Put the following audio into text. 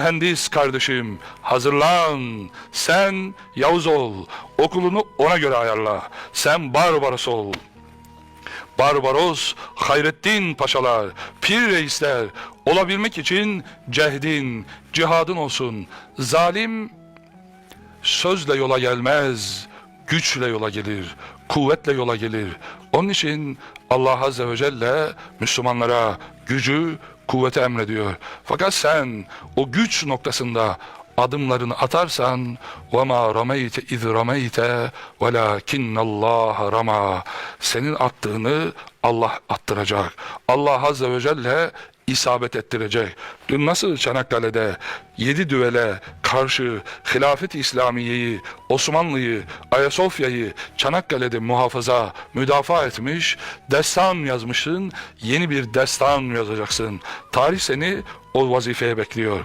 Mühendis kardeşim hazırlan. Sen Yavuz ol. Okulunu ona göre ayarla. Sen Barbaros ol. Barbaros, Hayrettin paşalar, pir reisler olabilmek için cehdin, cihadın olsun. Zalim sözle yola gelmez, güçle yola gelir, kuvvetle yola gelir. Onun için Allah Azze ve Celle Müslümanlara gücü, kuvveti emrediyor. Fakat sen o güç noktasında adımlarını atarsan وَمَا رَمَيْتَ اِذْ رَمَيْتَ وَلَاكِنَّ اللّٰهَ رَمَى senin attığını Allah attıracak. Allah Azze ve Celle isabet ettirecek. Dün nasıl Çanakkale'de yedi düvele karşı hilafet-i İslamiye'yi, Osmanlı'yı, Ayasofya'yı Çanakkale'de muhafaza, müdafaa etmiş, destan yazmışsın, yeni bir destan yazacaksın. Tarih seni o vazifeye bekliyor.